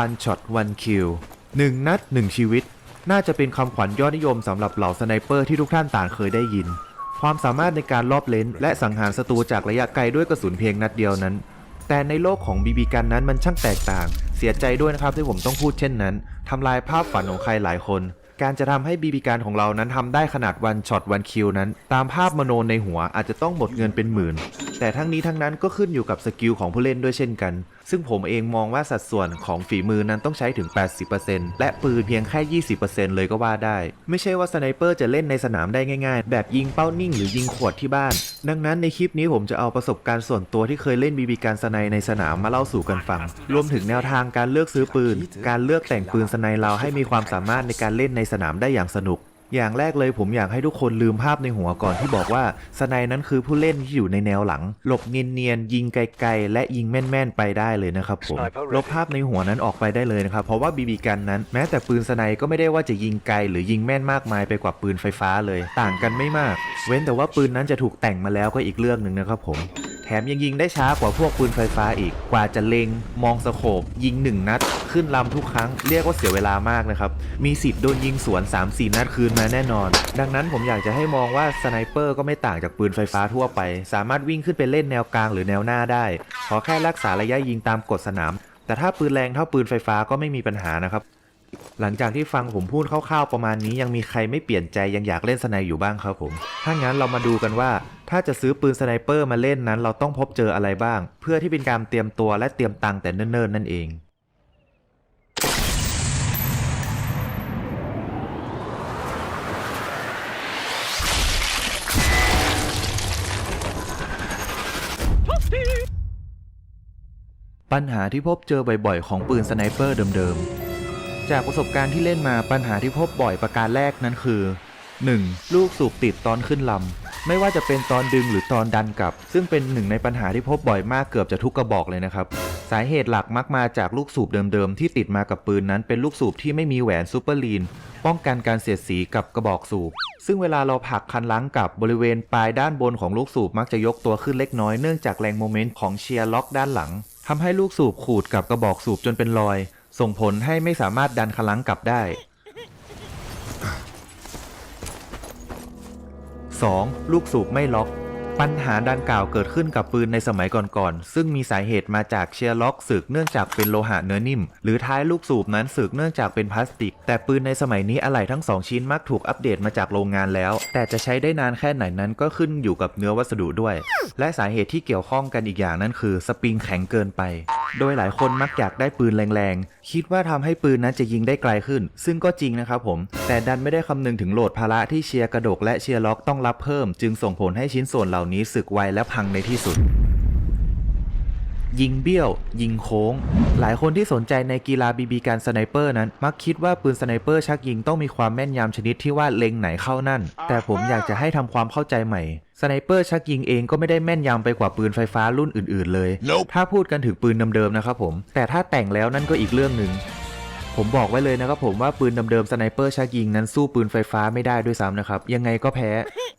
one shot one kill 1นัด1ชีวิต น่าจะเป็นคำขวัญยอดนิยมสำหรับเหล่าสไนเปอร์ที่ทุกท่านต่างเคยได้ยิน ความสามารถในการลอบเลนและสังหารศัตรูจากระยะไกลด้วยกระสุนเพียงนัดเดียวนั้น แต่ในโลกของบีบีกันนั้นมันช่างแตกต่าง เสียใจด้วยนะครับที่ผมต้องพูดเช่นนั้นทำลายภาพฝันของใครหลายคน การจะทำให้บีบีการของเรานั้นทำได้ขนาดวันช็อตวันคิวนั้น ตามภาพมโนในหัวอาจจะต้องหมดเงินเป็นหมื่น แต่ทั้งนี้ทั้งนั้นก็ขึ้นอยู่กับสกิลของผู้เล่นด้วยเช่นกัน ซึ่งผมเองมองว่าสัดส่วนของฝีมือนั้นต้องใช้ถึง 80%และปืนเพียงแค่ 20%เลยก็ว่าได้ ไม่ใช่ว่าสไนเปอร์จะเล่นในสนามได้ง่ายๆ แบบยิงเป้านิ่งหรือยิงขวดที่บ้าน ดังนั้นในคลิปนี้ผมจะเอาประสบการณ์ส่วนตัวที่เคยเล่นบีบีการสไนในสนามมาเล่าสู่กันฟัง รวมถึงแนวทางการเลือกซื้อปืน การเลือกแต่งปืนสไนเราให้มีความสามารถในการเล่นในสนามได้อย่างสนุก อย่างแรกเลยผมอยากให้ทุกคนลืมภาพในหัวก่อนที่บอกว่าสไนนั้นคือผู้เล่นที่อยู่ในแนวหลัง หลบเนียนๆยิงไกลๆ และยิงแม่นๆ ไปได้เลยนะครับผม Sniper ready ลบภาพในหัวนั้นออกไปได้เลยนะครับ เพราะว่าบีบีกันนั้น แม้แต่ปืนสไนก็ไม่ได้ว่าจะยิงไกล หรือยิงแม่นมากมายไปกว่าปืนไฟฟ้าเลย ต่างกันไม่มาก เว้นแต่ว่าปืนนั้นจะถูกแต่งมาแล้วก็อีกเรื่องหนึ่งนะครับผมแถมยังยิงได้ช้ากว่าพวกปืนไฟฟ้าอีก กว่าจะเล็ง มองสโคบยิงหนึ่งนัด ขึ้นลำทุกครั้ง เรียกว่าเสียเวลามากนะครับ มีสิทธิ์โดนยิงสวน 3-4 นัดคืนมาแน่นอน ดังนั้นผมอยากจะให้มองว่าสไนเปอร์ก็ไม่ต่างจากปืนไฟฟ้าทั่วไป สามารถวิ่งขึ้นไปเล่นแนวกลางหรือแนวหน้าได้ ขอแค่รักษาระยะยิงตามกฎสนาม แต่ถ้าปืนแรงเท่าปืนไฟฟ้าก็ไม่มีปัญหานะครับ หลังจากที่ฟังผมพูดคร่าวๆประมาณนี้ยังมีใครไม่เปลี่ยนใจยังอยากเล่นสไนอยู่บ้างครับผม ถ้างั้นเรามาดูกันว่า ถ้าจะซื้อปืนสไนเปอร์มาเล่นนั้นเราต้องพบเจออะไรบ้าง เพื่อที่เป็นการเตรียมตัวและเตรียมตังค์แต่เนิ่นๆนั่นเองปัญหาที่พบเจอบ่อยๆ ของปืนสไนเปอร์เดิมๆ จากประสบการณ์ที่เล่นมาปัญหาที่พบบ่อยประการแรกนั้นคือ 1. ลูกสูบติดตอนขึ้นลำ ไม่ว่าจะเป็นตอนดึงหรือตอนดันกลับ ซึ่งเป็นหนึ่งในปัญหาที่พบบ่อยมากเกือบจะทุกกระบอกเลยนะครับ สาเหตุหลักมักมาจากลูกสูบเดิมๆ ที่ติดมากับปืนนั้นเป็นลูกสูบที่ไม่มีแหวนซูเปอร์ลีน ป้องกันการเสียดสีกับกระบอกสูบ ซึ่งเวลาเราผลักคันล้างกับบริเวณปลายด้านบนของลูกสูบมักจะยกตัวขึ้นเล็กน้อยเนื่องจากแรงโมเมนต์ของเชียร์ล็อกด้านหลังทำให้ลูกสูบขูดกับกระบอกสูบจนเป็นรอย ส่งผลให้ไม่สามารถดันคล้างกลับได้ 2. ลูกสูบไม่ล็อก ปัญหาดังกล่าวเกิดขึ้นกับปืนในสมัยก่อนๆ ซึ่งมีสาเหตุมาจากเชียร์ล็อกสึกเนื่องจากเป็นโลหะเนื้อนิ่ม หรือท้ายลูกสูบนั้นสึกเนื่องจากเป็นพลาสติก แต่ปืนในสมัยนี้อะไหล่ทั้งสองชิ้นมักถูกอัปเดตมาจากโรงงานแล้ว แต่จะใช้ได้นานแค่ไหนนั้นก็ขึ้นอยู่กับเนื้อวัสดุด้วย และสาเหตุที่เกี่ยวข้องกันอีกอย่างนั้นคือ สปริงแข็งเกินไป โดยหลายคนมักอยากได้ปืนแรง คิดว่าทำให้ปืนนั้นจะยิงได้ไกลขึ้น ซึ่งก็จริงนะครับผม แต่ดันไม่ได้คำนึงถึงโหลดภาระที่เชียร์กระดกและเชียร์ล็อกต้องรับเพิ่ม จึงส่งผลให้ชิ้นส่วนเหล่านี้สึกไวและพังในที่สุด ยิงเบี้ยว ยิงโค้ง หลายคนที่สนใจในกีฬาบีบีการสไนเปอร์นั้น มักคิดว่าปืนสไนเปอร์ชักยิงต้องมีความแม่นยำชนิดที่ว่าเล็งไหนเข้านั่น แต่ผมอยากจะให้ทำความเข้าใจใหม่สไนเปอร์ชักยิงเองก็ไม่ได้แม่นยำไปกว่าปืนไฟฟ้ารุ่นอื่น ๆ เลย Nope ถ้าพูดกันถึงปืนเดิมๆนะครับผม แต่ถ้าแต่งแล้วนั่นก็อีกเรื่องหนึ่งผมบอกไว้เลยนะครับผมว่าปืนเดิมๆสไนเปอร์ชักยิงนั้นสู้ปืนไฟฟ้าไม่ได้ด้วยซ้ำนะครับ ยังไงก็แพ้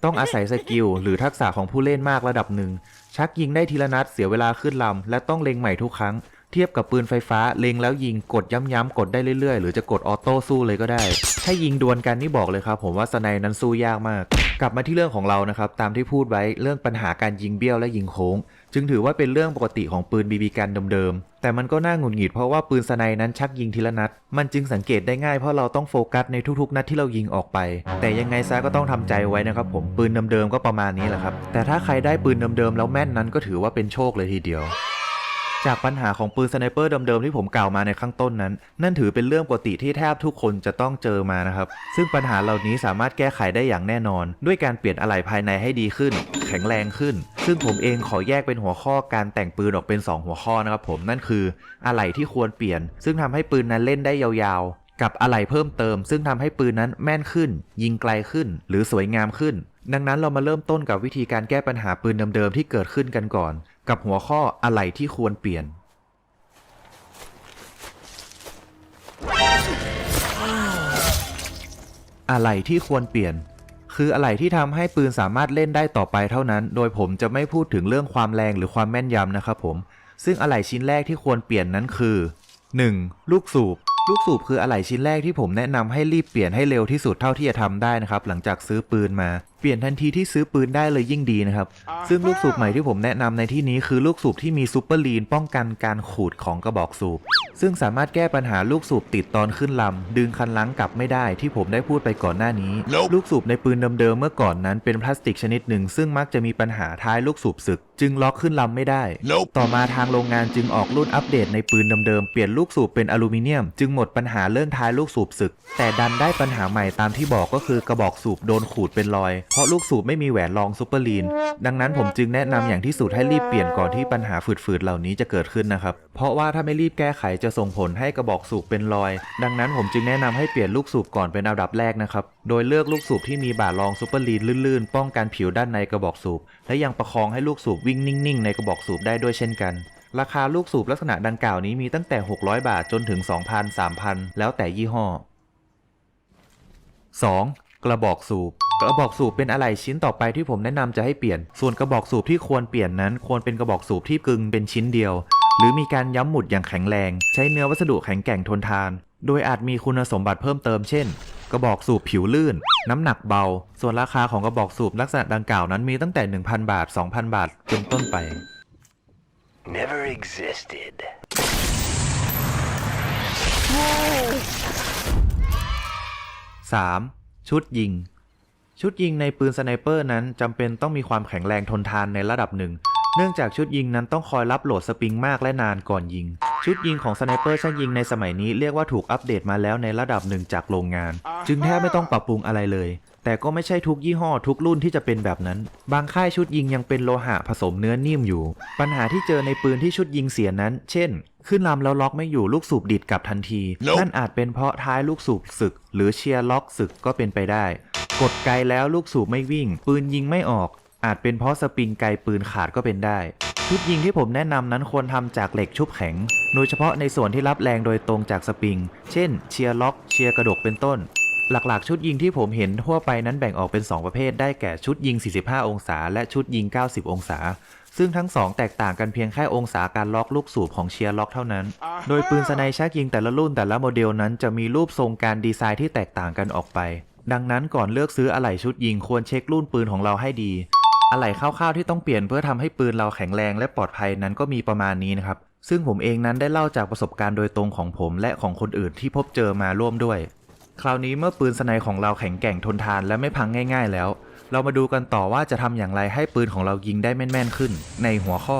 ต้องอาศัยสกิลหรือทักษะของผู้เล่นมากระดับหนึ่ง ชักยิงได้ทีละนัดเสียเวลาขึ้นลำ และต้องเล็งใหม่ทุกครั้ง เทียบกับปืนไฟฟ้าเล็งแล้วยิงกดย้ำๆกดได้เรื่อยๆ หรือจะกดออโต้สู้เลยก็ได้ ถ้ายิงดวลกันนี่บอกเลยครับ ผมว่าสไนนั้นสู้ยากมาก กลับมาที่เรื่องของเรานะครับตามที่พูดไว้เรื่องปัญหาการยิงเบี้ยวและยิงโค้ง จึงถือว่าเป็นเรื่องปกติของปืนบีบีกันเดิมๆ แต่มันก็น่าหงุดหงิดเพราะว่าปืนสไนนั้นชักยิงทีละนัด มันจึงสังเกตได้ง่ายเพราะเราต้องโฟกัสในทุกๆ นัดที่เรายิงออกไป แต่ยังไงซะก็ต้องทำใจไว้นะครับผมปืนเดิมๆก็ประมาณนี้แหละครับ แต่ถ้าใครได้ปืนเดิมๆแล้วแม่นนั้นก็ถือว่าเป็นโชคเลยทีเดียว จากปัญหาของปืนสไนเปอร์เดิมๆที่ผมกล่าวมาในข้างต้นนั้น นั่นถือเป็นเรื่องปกติที่แทบทุกคนจะต้องเจอมานะครับ ซึ่งปัญหาเหล่านี้สามารถแก้ไขได้อย่างแน่นอน ด้วยการเปลี่ยนอะไหล่ภายในให้ดีขึ้น แข็งแรงขึ้น ซึ่งผมเองขอแยกเป็นหัวข้อการแต่งปืนออกเป็น 2 หัวข้อนะครับผมนั่นคืออะไหล่ที่ควรเปลี่ยน ซึ่งทำให้ปืนนั้นเล่นได้ยาวๆ กับอะไหล่เพิ่มเติม ซึ่งทำให้ปืนนั้นแม่นขึ้น ยิงไกลขึ้น หรือสวยงามขึ้นดังนั้นเรามาเริ่มต้นกับวิธีการแก้ปัญหาปืนเดิมๆที่เกิดขึ้นกันก่อนกับหัวข้ออะไหล่ที่ควรเปลี่ยน อะไหล่ที่ควรเปลี่ยน คืออะไหล่ที่ทำให้ปืนสามารถเล่นได้ต่อไปเท่านั้น โดยผมจะไม่พูดถึงเรื่องความแรงหรือความแม่นยำนะครับผม ซึ่งอะไหล่ชิ้นแรกที่ควรเปลี่ยนนั้นคือ 1. ลูกสูบลูกสูบคืออะไหล่ชิ้นแรกที่ผมแนะนำให้รีบเปลี่ยนให้เร็วที่สุดเท่าที่จะทำได้นะครับ หลังจากซื้อปืนมา เปลี่ยนทันทีที่ซื้อปืนได้เลยยิ่งดีนะครับ ซึ่งลูกสูบใหม่ที่ผมแนะนำในที่นี้คือลูกสูบที่มีซูเปอร์ลีนป้องกันการขูดของกระบอกสูบ ซึ่งสามารถแก้ปัญหาลูกสูบติดตอนขึ้นลำดึงคันลังกลับไม่ได้ที่ผมได้พูดไปก่อนหน้านี้ Nope ลูกสูบในปืนเดิมๆเมื่อก่อนนั้นเป็นพลาสติกชนิดหนึ่ง ซึ่งมักจะมีปัญหาท้ายลูกสูบสึก จึงล็อกขึ้นลำไม่ได้ Nope ต่อมาทางโรงงานจึงออกรุ่นอัปเดตในปืนเดิมๆเปลี่ยนลูกสูบเป็นอลูมิเนียม จึงหมดปัญหาเรื่องท้ายลูกสูบสึก แต่ดันได้ปัญหาใหม่ตามที่บอกก็คือกระบอกสูบโดนขูดเป็นรอยเพราะลูกสูบไม่มีแหวนรองซูเปอร์ลีน ดังนั้นผมจึงแนะนำอย่างที่สุดให้รีบเปลี่ยนก่อนที่ปัญหาฝืดๆเหล่านี้จะเกิดขึ้นนะครับ เพราะว่าถ้าไม่รีบแก้ไขจะส่งผลให้กระบอกสูบเป็นรอย ดังนั้นผมจึงแนะนำให้เปลี่ยนลูกสูบก่อนเป็นอันดับแรกนะครับ โดยเลือกลูกสูบที่มีบ่าร์รองซูเปอร์ลีนลื่นๆ ป้องกันผิวด้านในกระบอกสูบ และยังประคองให้ลูกสูบวิ่งนิ่งๆ ในกระบอกสูบได้ด้วยเช่นกันราคาลูกสูบลักษณะดังกล่าวนี้มีตั้งแต่ 600 บาทจนถึง 2,000 3,000 แล้วแต่ยี่ห้อ 2. กระบอกสูบกระบอกสูบเป็นอะไหล่ชิ้นต่อไปที่ผมแนะนำจะให้เปลี่ยน ส่วนกระบอกสูบที่ควรเปลี่ยนนั้น ควรเป็นกระบอกสูบที่กึงเป็นชิ้นเดียว หรือมีการย้ำหมุดอย่างแข็งแรง ใช้เนื้อวัสดุแข็งแกร่งทนทาน โดยอาจมีคุณสมบัติเพิ่มเติมเช่น กระบอกสูบผิวลื่น น้ำหนักเบา ส่วนราคาของกระบอกสูบลักษณะดังกล่าวนั้นมีตั้งแต่ 1,000 บาท 2,000 บาทจนต้นไป Never existed. 3. ชุดยิง ชุดยิงในปืนสไนเปอร์นั้นจำเป็นต้องมีความแข็งแรงทนทานในระดับหนึ่ง เนื่องจากชุดยิงนั้นต้องคอยรับโหลดสปริงมากและนานก่อนยิง ชุดยิงของสไนเปอร์ช่างยิงในสมัยนี้เรียกว่าถูกอัปเดตมาแล้วในระดับหนึ่งจากโรงงาน จึงแทบไม่ต้องปรับปรุงอะไรเลย แต่ก็ไม่ใช่ทุกยี่ห้อทุกรุ่นที่จะเป็นแบบนั้น บางค่ายชุดยิงยังเป็นโลหะผสมเนื้อนิ่มอยู่ ปัญหาที่เจอในปืนที่ชุดยิงเสียนั้น เช่น ขึ้นลำแล้วล็อกไม่อยู่ลูกสูบดิดกลับทันที Nope นั่นอาจเป็นเพราะท้ายลูกสูบสึก หรือเชียร์ล็อกสึกก็เป็นไปได้ กดไกลแล้วลูกสูบไม่วิ่ง ปืนยิงไม่ออก อาจเป็นเพราะสปริงไกลปืนขาดก็เป็นได้ชุดยิงที่ผมแนะนำนั้นควรทำจากเหล็กชุบแข็ง โดยเฉพาะในส่วนที่รับแรงโดยตรงจากสปริง เช่น เชียร์ล็อก เชียร์กระดกเป็นต้น หลักๆ ชุดยิงที่ผมเห็นทั่วไปนั้นแบ่งออกเป็น 2 ประเภท ได้แก่ชุดยิง 45 องศา และชุดยิง 90 องศา ซึ่งทั้งสองแตกต่างกันเพียงแค่องศาการล็อกลูกสูบของเชียร์ล็อกเท่านั้น โดยปืนสไนชักยิงแต่ละรุ่นแต่ละโมเดลนั้นจะมีรูปทรงการดีไซน์ที่แตกต่างกันออกไป ดังนั้นก่อนเลือกซื้ออะไหล่ชุดยิงควรเช็ครุ่นปืนของเราให้ดี อะไหล่คร่าวๆที่ต้องเปลี่ยนเพื่อทำให้ปืนเราแข็งแรงและปลอดภัยนั้นก็มีประมาณนี้นะครับ ซึ่งผมเองนั้นได้เล่าจากประสบการณ์โดยตรงของผมและของคนอื่นที่พบเจอมาร่วมด้วย คราวนี้เมื่อปืนสไนของเราแข็งแกร่งทนทานและไม่พังง่าย ๆ แล้ว เรามาดูกันต่อว่าจะทำอย่างไรให้ปืนของเรายิงได้แม่นๆขึ้น ในหัวข้อ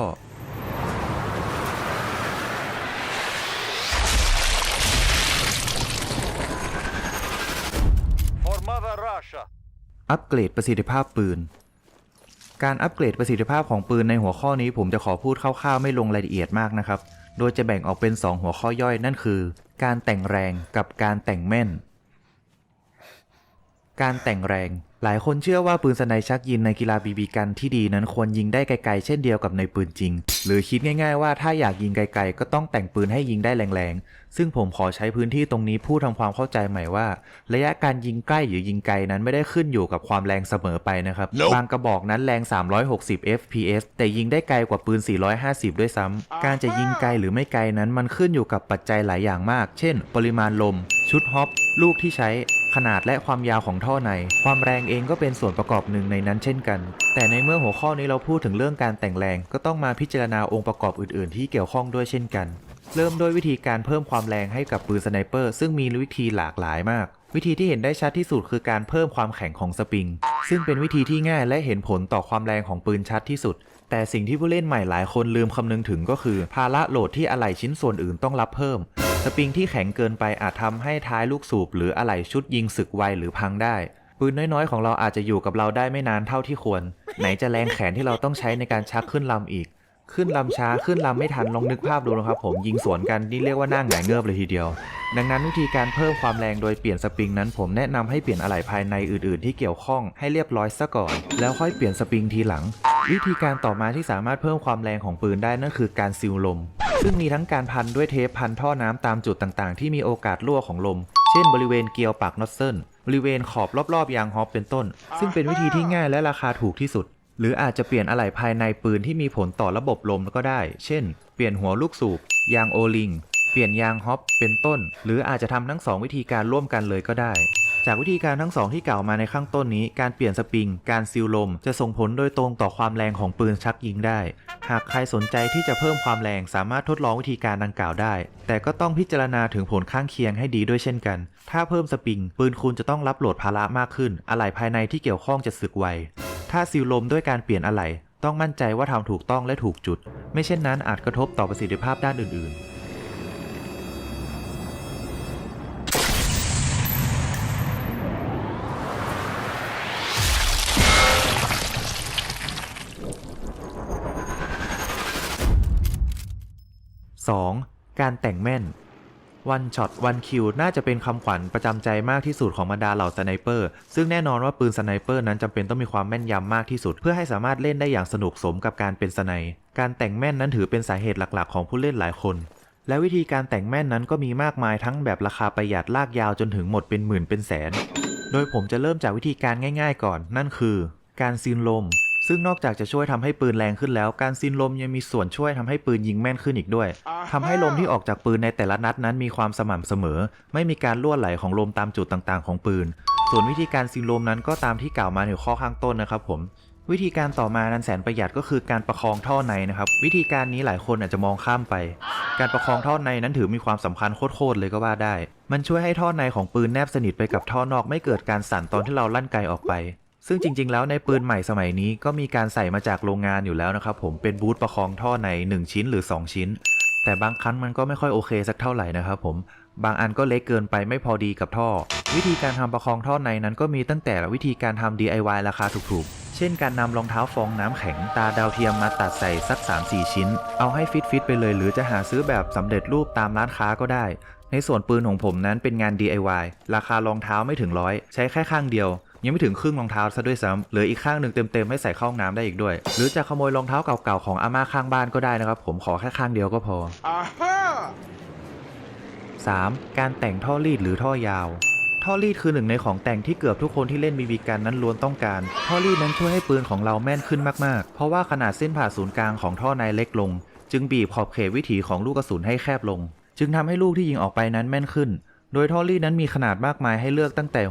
For Mother Russia. อัปเกรดประสิทธิภาพปืน การอัปเกรดประสิทธิภาพของปืนในหัวข้อนี้ผมจะขอพูดคร่าวๆไม่ลงรายละเอียดมากนะครับ โดยจะแบ่งออกเป็น 2 หัวข้อย่อยนั่นคือ การแต่งแรงกับการแต่งแม่น การแต่งแรง หลายคนเชื่อว่าปืนสไนชักยิงในกีฬาบีบีกันที่ดีนั้นควรยิงได้ไกลๆเช่นเดียวกับในปืนจริง หรือคิดง่ายๆว่าถ้าอยากยิงไกลๆ ก็ต้องแต่งปืนให้ยิงได้แรงๆ ซึ่งผมขอใช้พื้นที่ตรงนี้พูดทำความเข้าใจใหม่ว่า ระยะการยิงใกล้หรือยิงไกลนั้นไม่ได้ขึ้นอยู่กับความแรงเสมอไปนะครับ Nope บางกระบอกนั้นแรง 360 fps แต่ยิงได้ไกลกว่าปืน 450 ด้วยซ้ำการจะยิงไกลหรือไม่ไกลนั้นมันขึ้นอยู่กับปัจจัยหลายอย่างมาก เช่น ปริมาณลม ชุดฮอปลูกที่ใช้ ขนาดและความยาวของท่อใน ความแรงเองก็เป็นส่วนประกอบหนึ่งในนั้นเช่นกัน แต่ในเมื่อหัวข้อนี้เราพูดถึงเรื่องการแต่งแรง ก็ต้องมาพิจารณาองค์ประกอบอื่น ๆ ที่เกี่ยวข้องด้วยเช่นกัน เริ่มด้วยวิธีการเพิ่มความแรงให้กับปืนสไนเปอร์ซึ่งมีวิธีหลากหลายมาก วิธีที่เห็นได้ชัดที่สุดคือการเพิ่มความแข็งของสปริง ซึ่งเป็นวิธีที่ง่ายและเห็นผลต่อความแรงของปืนชัดที่สุด แต่สิ่งที่ผู้เล่นใหม่หลายคนลืมคำนึงถึงก็คือ ภาระโหลดที่อะไหล่ชิ้นส่วนอื่นต้องรับเพิ่ม สปริงที่แข็งเกินไปอาจทำให้ท้ายลูกสูบ หรืออะไหล่ชุดยิงสึกไวหรือพังได้ ปืนน้อยๆ ของเราอาจจะอยู่กับเราได้ไม่นานเท่าที่ควร ไหนจะแรงแขนที่เราต้องใช้ในการชักขึ้นลำอีก ขึ้นลำช้าขึ้นลำไม่ทันลองนึกภาพดูนะครับ ผมยิงสวนกันนี่เรียกว่าหน้าหงายเงือบเลยทีเดียว ดังนั้นวิธีการเพิ่มความแรงโดยเปลี่ยนสปริงนั้น ผมแนะนำให้เปลี่ยนอะไหล่ภายในอื่นๆ ที่เกี่ยวข้องให้เรียบร้อยซะก่อน แล้วค่อยเปลี่ยนสปริงทีหลัง วิธีการต่อมาที่สามารถเพิ่มความแรงของปืนได้นั่นคือการซิลลม ซึ่งมีทั้งการพันด้วยเทปพันท่อน้ำตามจุดต่างๆ ที่มีโอกาสรั่วของลม เช่นบริเวณเกลียวปากน็อตเซิลบริเวณขอบรอบๆยางฮอปเป็นต้น ซึ่งเป็นวิธีที่ง่ายและราคาถูกที่สุด หรืออาจจะเปลี่ยนอะไหล่ภายในปืนที่มีผลต่อระบบลมก็ได้ เช่น เปลี่ยนหัวลูกสูบ ยางโอลิง เปลี่ยนยางฮอปเป็นต้น หรืออาจจะทำทั้งสองวิธีการร่วมกันเลยก็ได้ จากวิธีการทั้งสองที่กล่าวมาในข้างต้นนี้ การเปลี่ยนสปริง การซีลลม จะส่งผลโดยตรงต่อความแรงของปืนชักยิงได้ หากใครสนใจที่จะเพิ่มความแรงสามารถทดลองวิธีการดังกล่าวได้ แต่ก็ต้องพิจารณาถึงผลข้างเคียงให้ดีด้วยเช่นกัน ถ้าเพิ่มสปริง ปืนคุณจะต้องรับโหลดภาระมากขึ้น อะไหล่ภายในที่เกี่ยวข้องจะสึกไว ถ้าซีลลมด้วยการเปลี่ยนอะไหล่ต้องมั่นใจว่าทำถูกต้องและถูกจุด ไม่เช่นนั้นอาจกระทบต่อประสิทธิภาพด้านอื่นๆ การแต่งแม่นวันช็อตวันคิวน่าจะเป็นคำขวัญประจำใจมากที่สุดของบรรดาเหล่าสไนเปอร์ ซึ่งแน่นอนว่าปืนสไนเปอร์นั้นจำเป็นต้องมีความแม่นยำมากที่สุด เพื่อให้สามารถเล่นได้อย่างสนุกสมกับการเป็นสไนการแต่งแม่นนั้นถือเป็นสาเหตุหลักๆ ของผู้เล่นหลายคน และวิธีการแต่งแม่นนั้นก็มีมากมายทั้งแบบราคาประหยัดลากยาวจนถึงหมดเป็นหมื่นเป็นแสน โดยผมจะเริ่มจากวิธีการง่าย ๆ ก่อน นั่นคือ การซีนลม ซึ่งนอกจากจะช่วยทำให้ปืนแรงขึ้นแล้ว การซีนลมยังมีส่วนช่วยทำให้ปืนยิงแม่นขึ้นอีกด้วยทำให้ลมที่ออกจากปืนในแต่ละนัดนั้นมีความสม่ำเสมอ ไม่มีการล่วไหลของลมตามจุดต่างๆ ของปืน ส่วนวิธีการซีนลมนั้นก็ตามที่กล่าวมาในข้อข้างต้นนะครับผมวิธีการต่อมานั้นแสนประหยัดก็คือการประคองท่อในนะครับ วิธีการนี้หลายคนอาจจะมองข้ามไป การประคองท่อในนั้นถือมีความสำคัญโคตรๆเลยก็ว่าได้ มันช่วยให้ท่อในของปืนแนบสนิทไปกับท่อนอกไม่เกิดการสั่นตอนที่เราลั่นไกออกไป ซึ่งจริง ๆ แล้วในปืนใหม่สมัยนี้ก็มีการใส่มาจากโรงงานอยู่แล้วนะครับผมเป็นบูทประคองท่อใน 1 ชิ้นหรือ 2 ชิ้น แต่บางครั้งมันก็ไม่ค่อยโอเคสักเท่าไหร่นะครับผมบางอันก็เล็กเกินไปไม่พอดีกับท่อ วิธีการทำประคองท่อในนั้นก็มีตั้งแต่วิธีการทำ DIY ราคาถูกๆ เช่นการนำรองเท้าฟองน้ำแข็งตาดาวเทียมมาตัดใส่สัก 3-4 ชิ้น เอาให้ฟิตๆไปเลย หรือจะหาซื้อแบบสำเร็จรูปตามร้านค้าก็ได้ ในส่วนปืนของผมนั้นเป็นงาน DIY ราคารองเท้าไม่ถึงร้อย ใช้แค่ข้างเดียว ยังไม่ถึงครึ่งรองเท้าซะด้วยซ้ำเหลืออีกข้างหนึ่งเต็มๆให้ใส่เข้าห้องน้ำได้อีกด้วย หรือจะขโมยรองเท้าเก่าๆของอาม่าข้างบ้านก็ได้นะครับ ผมขอแค่ข้างเดียวก็พอ 3. การแต่งท่อรีดหรือท่อยาว ท่อรีดคือหนึ่งในของแต่งที่เกือบทุกคนที่เล่นบีบีกันนั้นล้วนต้องการ ท่อรีดนั้นช่วยให้ปืนของเราแม่นขึ้นมากๆ เพราะว่าขนาดเส้นผ่าศูนย์กลางของท่อในเล็กลง จึงบีบขอบเขตวิถีของลูกกระสุนให้แคบลง จึงทำให้ลูกที่ยิงออกไปนั้นแม่นขึ้น โดยท่อรีดนั้นมีขนาดมากมายให้เลือกตั้งแต่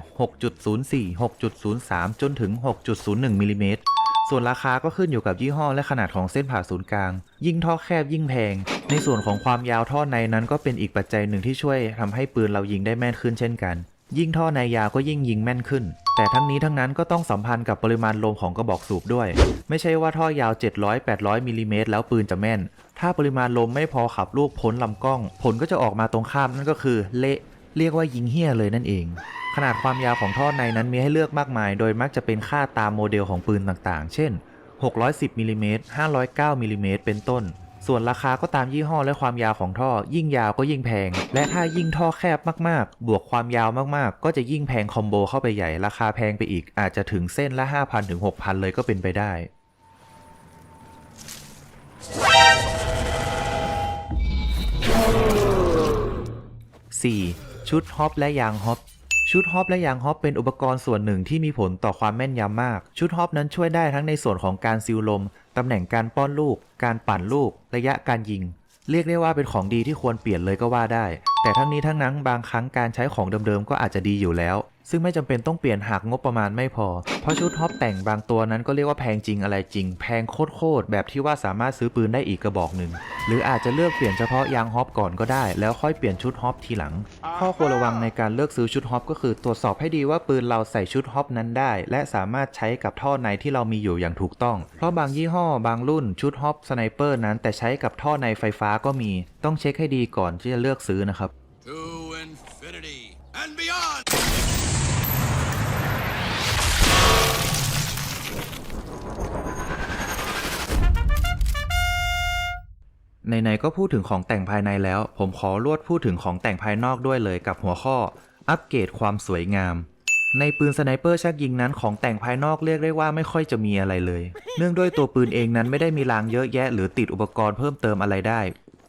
6.04 6.03 จนถึง 6.01มิลลิเมตร ส่วนราคาก็ขึ้นอยู่กับยี่ห้อและขนาดของเส้นผ่าศูนย์กลาง ยิ่งท่อแคบยิ่งแพง ในส่วนของความยาวท่อในนั้นก็เป็นอีกปัจจัยหนึ่งที่ช่วยทำให้ปืนเรายิงได้แม่นขึ้นเช่นกัน ยิ่งท่อในยาวก็ยิ่งยิงแม่นขึ้น แต่ทั้งนี้ทั้งนั้นก็ต้องสัมพันธ์กับปริมาณลมของกระบอกสูบด้วย ไม่ใช่ว่าท่อยาว 700-800มิลลิเมตรแล้วปืนจะแม่น ถ้าปริมาณลมไม่พอขับลูกพ้นลำกล้อง ผลก็จะออกมาตรงข้ามนั่นก็คือเละ เรียกว่ายิงเฮี้ยเลยนั่นเอง ขนาดความยาวของท่อในนั้นมีให้เลือกมากมาย โดยมักจะเป็นค่าตามโมเดลของปืนต่างๆ เช่น 610มิลลิเมตร509มิลลิเมตรเป็นต้น ส่วนราคาก็ตามยี่ห้อและความยาวของท่อ ยิ่งยาวก็ยิ่งแพง และถ้ายิ่งท่อแคบมากๆ บวกความยาวมากๆ ก็จะยิ่งแพงคอมโบเข้าไปใหญ่ ราคาแพงไปอีก อาจจะถึงเส้นละ 5,000ถึง6,000 เลยก็เป็นไปได้ 4. ชุดฮอปและยางฮอปชุดฮอปและยางฮอปเป็นอุปกรณ์ส่วนหนึ่งที่มีผลต่อความแม่นยำมาก ชุดฮอปนั้นช่วยได้ทั้งในส่วนของการซิลลม ตำแหน่งการป้อนลูก การปั่นลูก ระยะการยิง เรียกได้ว่าเป็นของดีที่ควรเปลี่ยนเลยก็ว่าได้ แต่ทั้งนี้ทั้งนั้นบางครั้งการใช้ของเดิมๆก็อาจจะดีอยู่แล้วซึ่งไม่จำเป็นต้องเปลี่ยนหากงบประมาณไม่พอ เพราะชุดฮอปแต่งบางตัวนั้นก็เรียกว่าแพงจริงอะไรจริง แพงโคตรๆแบบที่ว่าสามารถซื้อปืนได้อีกกระบอกหนึ่ง หรืออาจจะเลือกเปลี่ยนเฉพาะยางฮอปก่อนก็ได้ แล้วค่อยเปลี่ยนชุดฮอปทีหลัง ข้อควรระวังในการเลือกซื้อชุดฮอปก็คือตรวจสอบให้ดีว่าปืนเราใส่ชุดฮอปนั้นได้ และสามารถใช้กับท่อในที่เรามีอยู่อย่างถูกต้อง เพราะบางยี่ห้อบางรุ่นชุดฮอปสไนเปอร์นั้นแต่ใช้กับท่อในไฟฟ้าก็มี ต้องเช็คให้ดีก่อนที่จะเลือกซื้อนะครับ To ไหนๆก็พูดถึงของแต่งภายในแล้ว ผมขอลวดพูดถึงของแต่งภายนอกด้วยเลยกับหัวข้อ อัปเกรดความสวยงาม ในปืนสไนเปอร์ชักยิงนั้นของแต่งภายนอกเรียกได้ว่าไม่ค่อยจะมีอะไรเลย เนื่องด้วยตัวปืนเองนั้นไม่ได้มีรางเยอะแยะ หรือติดอุปกรณ์เพิ่มเติมอะไรได้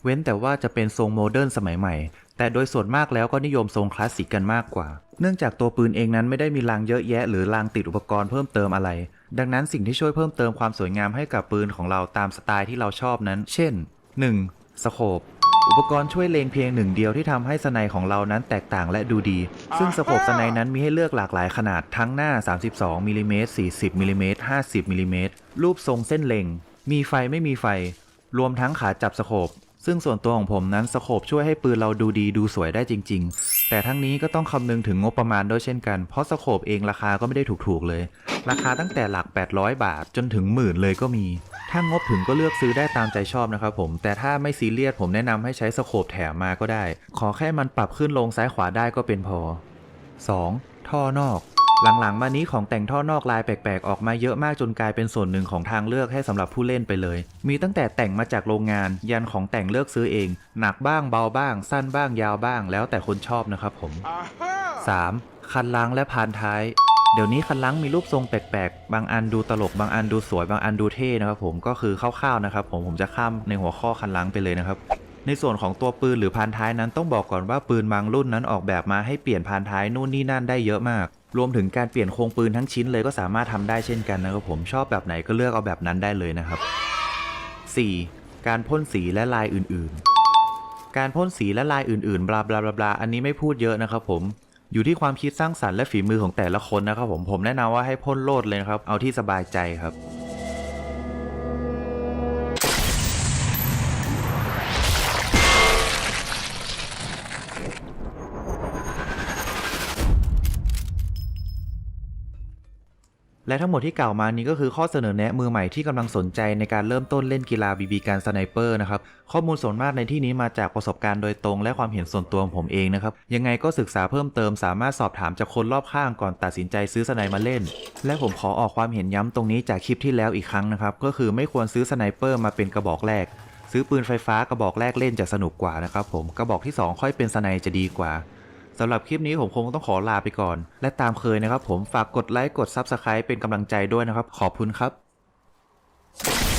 เว้นแต่ว่าจะเป็นทรงโมเดิร์นสมัยใหม่ แต่โดยส่วนมากแล้วก็นิยมทรงคลาสสิกกันมากกว่า เนื่องจากตัวปืนเองนั้นไม่ได้มีรางเยอะแยะ หรือรางติดอุปกรณ์เพิ่มเติมอะไร ดังนั้นสิ่งที่ช่วยเพิ่มเติมความสวยงามให้กับปืนของเราตามสไตล์ที่เราชอบนั้น เช่น 1. สโคปอุปกรณ์ช่วยเลงเพียงหนึ่งเดียวที่ทำให้สไนของเรานั้นแตกต่างและดูดี ซึ่งสโคปสไนนั้นมีให้เลือกหลากหลายขนาดทั้งหน้า 32มิลลิเมตร40มิลลิเมตร50มิลลิเมตรรูปทรงเส้นเล็งมีไฟไม่มีไฟ รวมทั้งขาจับสโคป ซึ่งส่วนตัวของผมนั้นสโคปช่วยให้ปืนเราดูดีดูสวยได้จริง ๆ แต่ทั้งนี้ก็ต้องคำนึงถึงงบประมาณด้วยเช่นกัน เพราะสโคปเองราคาก็ไม่ได้ถูกๆเลย ราคาตั้งแต่หลัก 800 บาทจนถึงหมื่นเลยก็มี ถ้างบถึงก็เลือกซื้อได้ตามใจชอบนะครับผม แต่ถ้าไม่ซีเรียสผมแนะนำให้ใช้สโคปแถมมาก็ได้ ขอแค่มันปรับขึ้นลงซ้ายขวาได้ก็เป็นพอ 2. ท่อนอก หลังๆ มานี้ของแต่งท่อนอกลายแปลกๆ ออกมาเยอะมากจนกลายเป็นส่วนหนึ่งของทางเลือกให้สำหรับผู้เล่นไปเลย มีตั้งแต่แต่งมาจากโรงงาน ยันของแต่งเลือกซื้อเอง หนักบ้างเบาบ้าง สั้นบ้างยาวบ้าง แล้วแต่คนชอบนะครับผม 3. คันล้างและพานท้ายเดี๋ยวนี้คันล้างมีรูปทรงแปลกๆ บางอันดูตลก บางอันดูสวย บางอันดูเท่นะครับผม ก็คือคร่าวๆนะครับผม ผมจะข้ามในหัวข้อคันล้างไปเลยนะครับ ในส่วนของตัวปืนหรือพานท้ายนั้นต้องบอกก่อนว่าปืนบางรุ่นนั้นออกแบบมาให้เปลี่ยนพานท้ายนู่นนี่นั่นได้เยอะมาก รวมถึงการเปลี่ยนโครงปืนทั้งชิ้นเลยก็สามารถทำได้เช่นกันนะครับผมชอบแบบไหนก็เลือกเอาแบบนั้นได้เลยนะครับ 4. การพ่นสีและลายอื่นๆ การพ่นสีและลายอื่นๆบลาบลาบลาบลาอันนี้ไม่พูดเยอะนะครับผมอยู่ที่ความคิดสร้างสรรค์และฝีมือของแต่ละคนนะครับผมผมแนะนำว่าให้พ่นโลดเลยนะครับเอาที่สบายใจครับ และทั้งหมดที่กล่าวมานี้ก็คือข้อเสนอแนะมือใหม่ที่กำลังสนใจในการเริ่มต้นเล่นกีฬาบีบีการสไนเปอร์นะครับข้อมูลส่วนมากในที่นี้มาจากประสบการณ์โดยตรง และความเห็นส่วนตัวของผมเองนะครับยังไงก็ศึกษาเพิ่มเติมสามารถสอบถามจากคนรอบข้างก่อนตัดสินใจซื้อสไนมาเล่น และผมขอออกความเห็นย้ำตรงนี้จากคลิปที่แล้วอีกครั้งนะครับก็คือไม่ควรซื้อสไนเปอร์มาเป็นกระบอกแรก ซื้อปืนไฟฟ้ากระบอกแรกเล่นจะสนุกกว่านะครับผมกระบอกที่สองค่อยเป็นสไนจะดีกว่า สำหรับคลิปนี้ผมคงต้องขอลาไปก่อน และตามเคยนะครับผมฝากกดไลค์กด Subscribe เป็นกำลังใจด้วยนะครับ ขอบคุณครับ